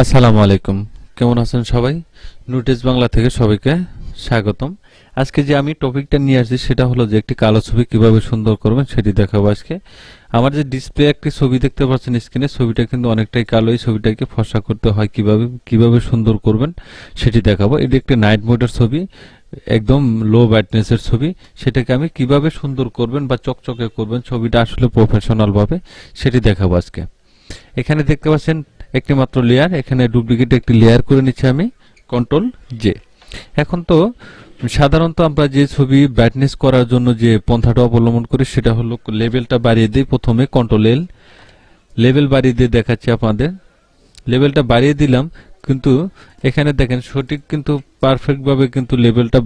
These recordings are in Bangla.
আসসালামু আলাইকুম। কেমন আছেন সবাই? নোটিস বাংলা থেকে সবাইকে স্বাগতম। আজকে যে আমি টপিকটা নিয়ে আসছি, সেটা হলো যে একটি কালো ছবি কীভাবে সুন্দর করবেন সেটি দেখাবো আজকে। আমার যে ডিসপ্লে একটি ছবি দেখতে পাচ্ছেন স্ক্রিনে ছবিটা কিন্তু অনেকটাই কালো। এই ছবিটাকে ফসা করতে হয় কীভাবে কীভাবে সুন্দর করবেন সেটি দেখাবো। এটি একটি নাইট মোডের ছবি, একদম লো ব্রাইটনেসের ছবি। সেটাকে আমি কীভাবে সুন্দর করবেন বা চকচকে করবেন, ছবিটা আসলে প্রফেশনালভাবে সেটি দেখাবো আজকে। এখানে দেখতে পাচ্ছেন একটি মাত্র লেয়ার এখানে ডুপ্লিকেট একটি লেয়ার করে নিচ্ছি আমি কন্ট্রোল জে এখন তো সাধারণত আমরা যে ছবি ব্রাইটনেস করার জন্য যে পন্থাটা অবলম্বন করি, সেটা হলো লেভেলটা বাড়িয়ে দিই প্রথমে কন্ট্রোল এল লেভেল বাড়িয়ে দিয়ে দেখাচ্ছি আপনাদের। লেভেলটা বাড়িয়ে দিলাম, কিন্তু এখানে দেখেন সঠিক কিন্তু পারফেক্টভাবে কিন্তু লেভেলটা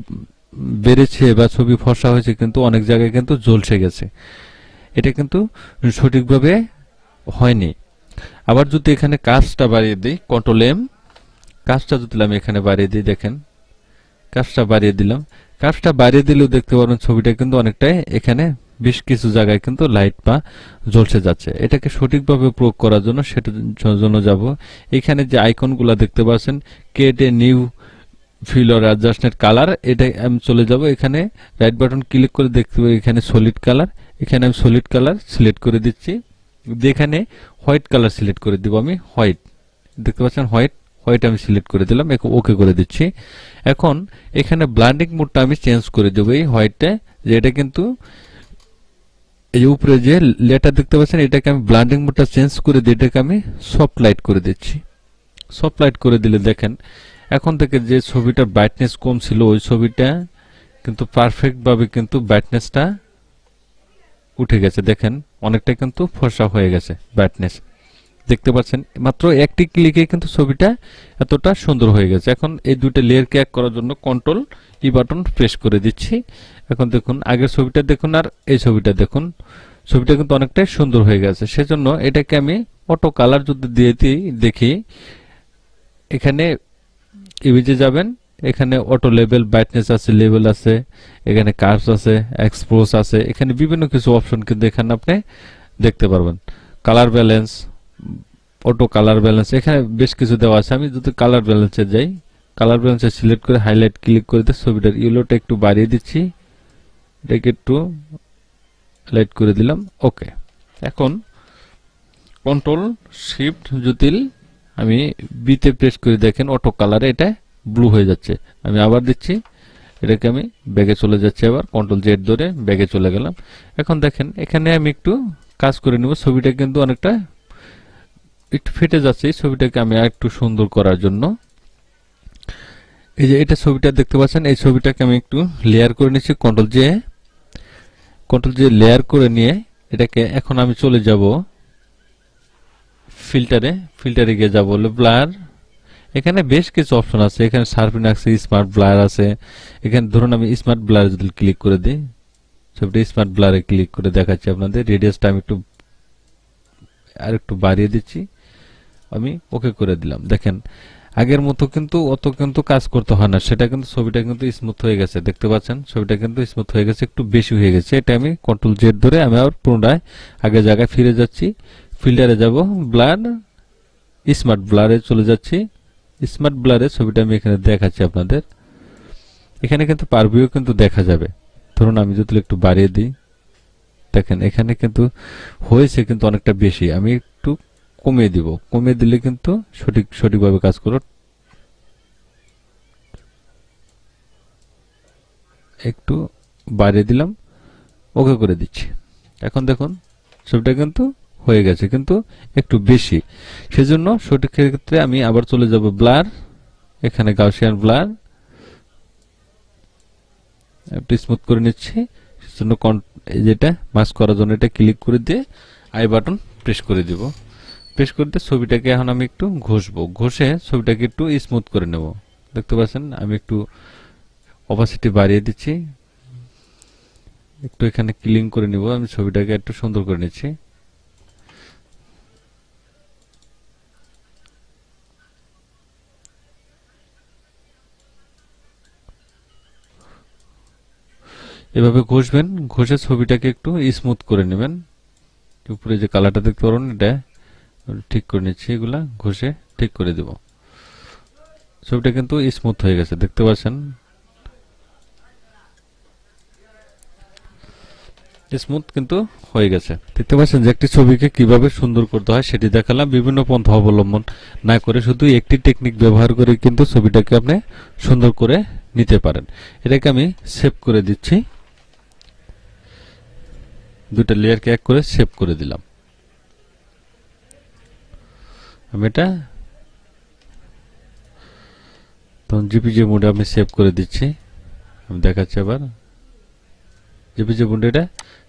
বেড়েছে বা ছবি ফসা হয়েছে, কিন্তু অনেক জায়গায় কিন্তু ঝলসে গেছে। এটা কিন্তু সঠিকভাবে হয়নি। আবার যদি এখানে কাজটা বাড়িয়ে দিই কন্ট্রোল এম কাজটা যদি আমি এখানে বাড়িয়ে দিই, দেখেন, কাজটা বাড়িয়ে দিলাম। কাজটা বাড়িয়ে দিলেও দেখতে পারবেন ছবিটা কিন্তু অনেকটাই এখানে বেশ কিছু জায়গায় কিন্তু লাইট বা ঝলসে যাচ্ছে। এটাকে সঠিকভাবে প্রয়োগ করার জন্য সেটার জন্য যাব। এখানে যে আইকনগুলো দেখতে পাচ্ছেন কেটে নিউ ফিলর অ্যাডজাস্টমেন্ট কালার এটা আমি চলে যাব এখানে রাইট বাটন ক্লিক করে দেখতে পাই এখানে সলিড কালার এখানে আমি সলিড কালার সিলেক্ট করে দিচ্ছি। যেখানে হোয়াইট কালার সিলেক্ট করে দিব আমি, হোয়াইট। দেখতে পাচ্ছেন, হোয়াইট হোয়াইট আমি সিলেক্ট করে দিলাম ওকে করে দিচ্ছি। এখন এখানে ব্লান্ডিং মোডটা আমি চেঞ্জ করে দেবো এই হোয়াইটটা যে এটা কিন্তু এই উপরে যে লেটার দেখতে পাচ্ছেন, এটাকে আমি ব্লান্ডিং মোডটা চেঞ্জ করে দিয়ে এটাকে আমি সফট লাইট করে দিচ্ছি। সফট লাইট করে দিলে দেখেন, এখন থেকে যে ছবিটার ব্রাইটনেস কম ছিল, ওই ছবিটা কিন্তু পারফেক্ট ভাবে কিন্তু ব্রাইটনেসটা উঠে গেছে। দেখেন অনেকটা কিন্তু ফর্সা হয়ে গেছে ব্রাইটনেস দেখতে পাচ্ছেন, মাত্র একটি ক্লিকে কিন্তু ছবিটা এতটা সুন্দর হয়ে গেছে। এখন এই দুটো লেয়ারকে এক করার জন্য কন্ট্রোল ই বাটন প্রেস করে দিচ্ছি। এখন দেখুন, আগের ছবিটা দেখুন আর এই ছবিটা দেখুন। ছবিটা কিন্তু অনেকটাই সুন্দর হয়ে গেছে। সেজন্য এটাকে আমি অটো কালার যদি দিয়ে দিই, দেখি, এখানে ইমেজে যাবেন। এখানে অটো লেভেল ব্রাইটনেস আছে লেভেল আছে, এখানে কার্স আছে এক্সপোজ আছে, এখানে বিভিন্ন কিছু অপশন কিন্তু এখানে আপনি দেখতে পারবেন। Colour balance auto colour balance এখানে বেশ কিছু দেওয়া আছে। আমি যদি কালার ব্যালেন্সে যাই কালার ব্যালেন্সে সিলেক্ট করে হাইলাইট ক্লিক করে দিয়ে ছবিটার ইয়েলোটা একটু বাড়িয়ে দিচ্ছি। এটাকে একটু লাইট করে দিলাম ওকে এখন কন্ট্রোল শিফট জুতিল আমি বিতে প্রেস করে দেখেন অটো কালারে এটা ব্লু হয়ে যাচ্ছে। আমি আবার দিচ্ছি। এটাকে আমি ব্যাগে চলে যাচ্ছি আবার। কন্ট্রোল জেড ধরে ব্যাগে চলে গেলাম। এখন দেখেন, এখানে আমি একটু কাজ করে নেব। ছবিটা কিন্তু অনেকটা একটু ফেটে যাচ্ছে এই ছবিটাকে আমি একটু সুন্দর করার জন্য। এই যে এটা ছবিটা দেখতে পাচ্ছেন, এই ছবিটাকে আমি একটু লেয়ার করে নিচ্ছি। Control J control J layer করে নিয়ে এটাকে এখন আমি চলে যাব। ফিল্টারে ফিল্টারে গিয়ে যাব ব্লার এখানে বেশ কিছু অপশন আছে। এখানে শার্পিন আছে স্মার্ট ব্লার আছে। এখানে ধরুন আমি স্মার্ট ব্লার যদি ক্লিক করে দিই, ছবিটা স্মার্ট ব্লারে ক্লিক করে দেখাচ্ছি আপনাদের। রেডিয়াসটা আমি একটু আর একটু বাড়িয়ে দিচ্ছি। আমি ওকে করে দিলাম। দেখেন, আগের মতো কিন্তু অত কিন্তু কাজ করতে হয় না। সেটা কিন্তু ছবিটা কিন্তু স্মুথ হয়ে গেছে। দেখতে পাচ্ছেন? ছবিটা কিন্তু স্মুথ হয়ে গেছে, একটু বেশি হয়ে গেছে। এটা আমি কন্ট্রোল জেড ধরে আমি আবার পুনরায় আগের জায়গায় ফিরে যাচ্ছি। ফিল্টারে যাব ব্লার স্মার্ট ব্লারে চলে যাচ্ছি। স্মার্ট ব্লারে ছবিটা আমি এখানে দেখাচ্ছি আপনাদের। এখানে কিন্তু পারভিউ কিন্তু দেখা যাবে। ধরুন আমি যদি একটু বাড়িয়ে দিই, দেখেন এখানে কিন্তু হয়েছে কিন্তু অনেকটা বেশি। আমি একটু কমিয়ে দিব। কমিয়ে দিলে কিন্তু সঠিক, সঠিকভাবে কাজ করো। একটু বাড়িয়ে দিলাম, ওকে করে দিচ্ছি। এখন দেখুন, ছবিটা কিন্তু হয়ে গেছে, কিন্তু একটু বেশি। সেজন্য সঠিক ক্ষেত্রে আমি আবার চলে যাব ব্লার, এখানে গাউসিয়ান ব্লার। একটু স্মুথ করে নিচ্ছি, সেজন্য যেটা মাস্ক করার জন্য এটা ক্লিক করে দিয়ে আই বাটন প্রেস করে দিব। প্রেস করে দিয়ে ছবিটাকে এখন আমি একটু ঘষবো। ঘষে ছবিটাকে একটু স্মুথ করে নেব। দেখতে পাচ্ছেন? আমি একটু অপাসিটি বাড়িয়ে দিচ্ছি। একটু এখানে ক্লিন করে নিব। আমি ছবিটাকে একটু সুন্দর করে নিচ্ছি। এভাবে ঘষবেন, ঘষে ছবিটাকে একটু স্মুথ করে নেবেন। উপরে যে কালারটা দেখতে পারেন এটা ঠিক করে নিচ্ছি এগুলা, ঘষে ঠিক করে দিব। ছবিটা কিন্তু স্মুথ হয়ে গেছে, দেখতে পাচ্ছেন? স্মুথ কিন্তু হয়ে গেছে। দেখতে পাচ্ছেন যে একটি ছবিকে কীভাবে সুন্দর করতে হয় সেটি দেখালাম, বিভিন্ন পন্থা অবলম্বন না করে শুধু একটি টেকনিক ব্যবহার করে কিন্তু ছবিটাকে আপনি সুন্দর করে নিতে পারেন। এটাকে আমি সেভ করে দিচ্ছি। দুটা লেয়ারকে এক করে সেভ করে দিলাম। আমি এটা তখন জিপিজি মোডে আমি সেভ করে দিচ্ছি। আমি দেখাচ্ছি আবার। জিপিজি মোডে এটা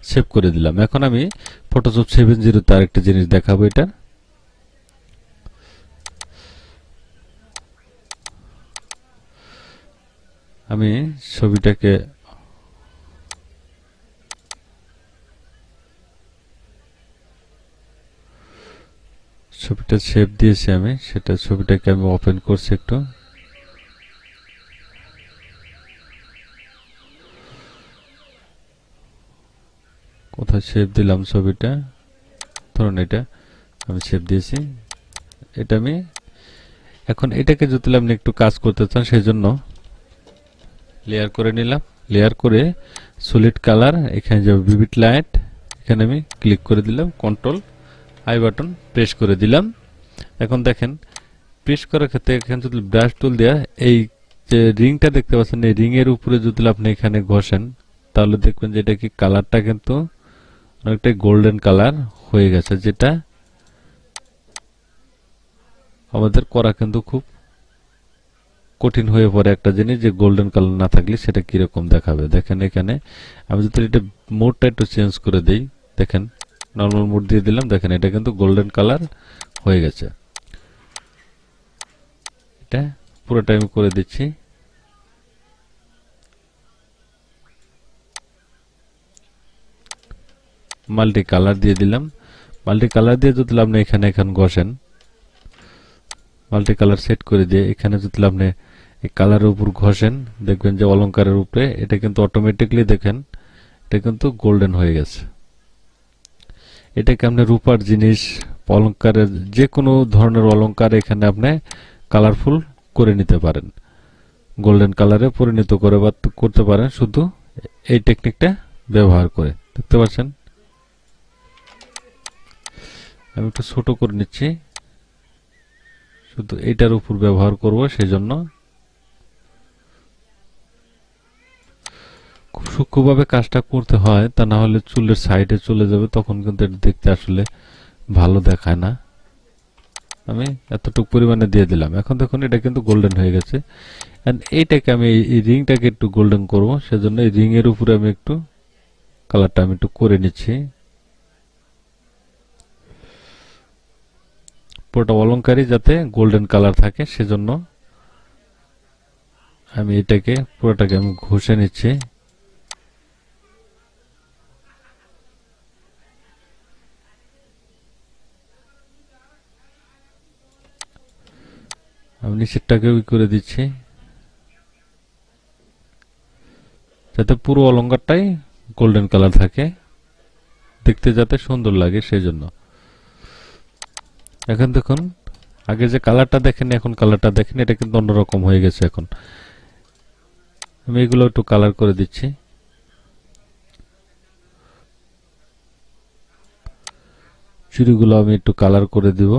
সেভ করে দিলাম। এখন আমি ফটোশপ সেভেন জিরো তার একটা জিনিস দেখাবো এটা। আমি ছবিটাকে ছবিটা সেভ দিয়েছি আমি, সেটা ছবিটাকে আমি ওপেন করছি একটু। কোথায় সেভ দিলাম ছবিটা? ধরুন এটা, আমি সেভ দিয়েছি। এটা আমি, এখন এটাকে যদি আপনি একটু কাজ করতে চান সেই জন্য লেয়ার করে নিলাম। লেয়ার করে সলিড কালার এখানে যাবে বিবিট লাইট এখানে আমি ক্লিক করে দিলাম কন্ট্রোল আই বাটন প্রেস করে দিলাম। এখন দেখেন প্রেস করার ক্ষেত্রে এখানে যদি ব্রাশ টুল দেওয়া এই যে রিংটা দেখতে পাচ্ছেন, এই রিংয়ের উপরে যদি আপনি এখানে ঘষেন, তাহলে দেখবেন যে এটা কি কালারটা কিন্তু অনেকটাই গোল্ডেন কালার হয়ে গেছে, যেটা আমাদের করা কিন্তু খুব কঠিন হয়ে পড়ে একটা জিনিস যে গোল্ডেন কালার না থাকলে সেটা কীরকম দেখাবে। দেখেন এখানে, আমি যদি এটা মোডটা একটু চেঞ্জ করে দেই, দেখেন নর্মাল মোড দিয়ে দিলাম। দেখেন, এটা কিন্তু গোল্ডেন কালার হয়ে গেছে। এটা পুরোটা আমি করে দিচ্ছি। মাল্টি কালার দিয়ে দিলাম। মাল্টি কালার দিয়ে যদি আপনি এখানে এখন ঘষেন মাল্টি কালার সেট করে দিয়ে এখানে যদি আপনি এই কালারের উপর ঘষেন, দেখবেন যে অলংকারের উপরে এটা কিন্তু অটোমেটিকলি দেখেন, এটা কিন্তু গোল্ডেন হয়ে গেছে। এটাকে আপনি রূপার জিনিস অলংকারের যে কোনো ধরনের অলংকার এখানে আপনি কালারফুল করে নিতে পারেন। গোল্ডেন কালারে পরিণত করে বা করতে পারেন, শুধু এই টেকনিকটা ব্যবহার করে। দেখতে পাচ্ছেন? আমি একটু ছোট করে নিচ্ছি। শুধু এটার উপর ব্যবহার করব সেই জন্য সূক্ষ্মভাবে কাজটা করতে হয়, তা না হলে চুলের সাইডে চলে যাবে, তখন কিন্তু এটা দেখতে আসলে ভালো দেখায় না। আমি এতটুকু পরিমাণে দিয়ে দিলাম। এখন দেখুন, এটা কিন্তু গোল্ডেন হয়ে গেছে। এন্ড এইটাকে আমি এই রিংটাকে একটু গোল্ডেন করব, সেজন্য এই রিংয়ের উপরে আমি একটু কালারটা আমি একটু করে নিচ্ছি। পুরোটা অলংকারই যাতে গোল্ডেন কালার থাকে, সেজন্য আমি এটাকে, পুরোটাকে আমি ঘষে নিচ্ছি। আমি নিচেরটাকে ওই করে দিচ্ছি। যাতে পুরো অলঙ্কারটাই গোল্ডেন কালার থাকে। দেখতে যাতে সুন্দর লাগে সেই জন্য এখন দেখুন, আগে যে কালারটা দেখেন এখন কালারটা দেখেন এটা কিন্তু অন্যরকম হয়ে গেছে এখন। আমি এগুলো একটু কালার করে দিচ্ছি। চুড়িগুলো আমি একটু কালার করে দিব।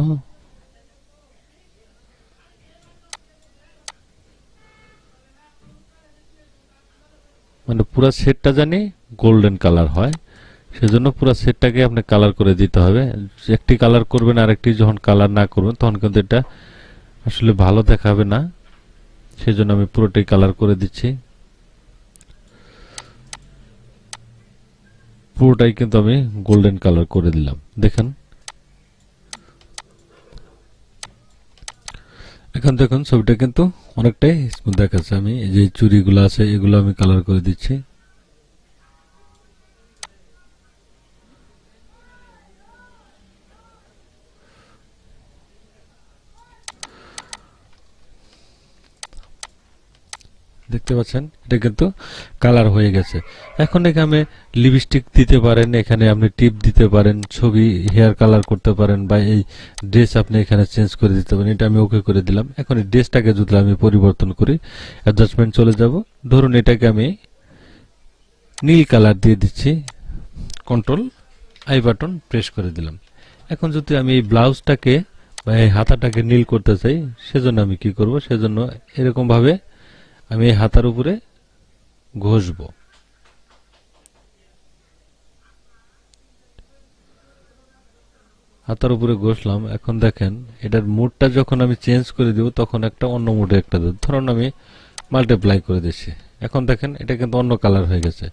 পুরো সেটটা জানি গোল্ডেন কালার হয়। সেজন্য পুরো সেটটাকে আপনি কালার করে দিতে হবে। একটি কালার করবেন আর একটি যখন কালার না করবেন, তখন কিন্তু এটা আসলে ভালো দেখাবে না। সেজন্য আমি পুরোটাই কালার করে দিচ্ছি। পুরোটাই কিন্তু আমি গোল্ডেন কালার করে দিলাম। দেখেন। এখন দেখুন, ছবিটা কিন্তু অনেকটাই স্মুথ দেখাচ্ছে। আমি এই যে চুরিগুলো আছে, এগুলো আমি কালার করে দিচ্ছি। দেখতে পাচ্ছেন? এটা কিন্তু কালার হয়ে গেছে। এখন এখানে লিপস্টিক দিতে পারেন, এখানে আপনি টিপ দিতে পারেন, ছবি, হেয়ার কালার করতে পারেন বা এই ড্রেস আপনি এখানে চেঞ্জ করে দিতে পারেন। এটা আমি ওকে করে দিলাম। এখন এই ড্রেসটাকে যদি আমি পরিবর্তন করি অ্যাডজাস্টমেন্ট চলে যাব। ধরুন এটাকে আমি নীল কালার দিয়ে দিচ্ছি। কন্ট্রোল আই বাটন প্রেস করে দিলাম। এখন যদি আমি এই ব্লাউজটাকে বা এই হাতাটাকে নীল করতে চাই, সেজন্য আমি কি করব? সেজন্য এরকম ভাবে আমি এই হাতার উপরে ঘষবো। হাতার উপরে ঘষলাম, এখন দেখেন এটার মুডটা যখন আমি চেঞ্জ করে দিব, তখন একটা অন্য মুডে একটা দেব। ধরুন আমি মাল্টিপ্লাই করে দিচ্ছি। এখন দেখেন এটা কিন্তু অন্য কালার হয়ে গেছে।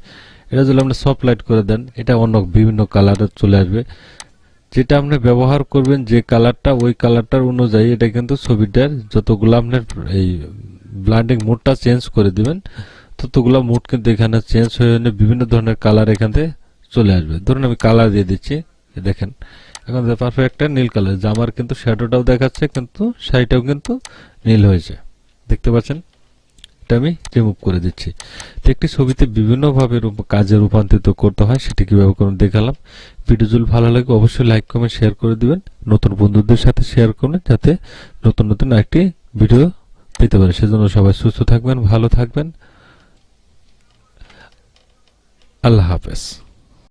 এটা যদি আপনি সফট লাইট করে দেন, এটা অন্য বিভিন্ন কালারে চলে আসবে। যেটা আপনি ব্যবহার করবেন যে কালারটা ওই কালারটার অনুযায়ী এটা কিন্তু ছবিটার যতগুলো আপনার এই ব্লান্ডিং মুডটা চেঞ্জ করে দিবেন। ততগুলো মুড কিন্তু এখানে চেঞ্জ হয়ে বিভিন্ন ধরনের কালার এখান থেকে চলে আসবে। ধরুন আমি কালার দিয়ে দিচ্ছি দেখেন। এখন পারফেক্ট একটা নীল কালার জামার কিন্তু শ্যাডোটাও দেখাচ্ছে, কিন্তু শাড়িটাও কিন্তু নীল হয়েছে। দেখতে পাচ্ছেন? এটা আমি রিমুভ করে দিচ্ছি। তো একটি ছবিতে বিভিন্নভাবে কাজে রূপান্তরিত করতে হয়, সেটি কীভাবে করুন দেখালাম। ভিডিও যদি ভালো লাগে, অবশ্যই লাইক কমেন্ট শেয়ার করে দিবেন। নতুন বন্ধুদের সাথে শেয়ার করবেন যাতে নতুন নতুন একটি ভিডিও পেতে পারে। সেজন্য সবাই সুস্থ থাকবেন ভালো থাকবেন। আল্লাহ হাফেজ।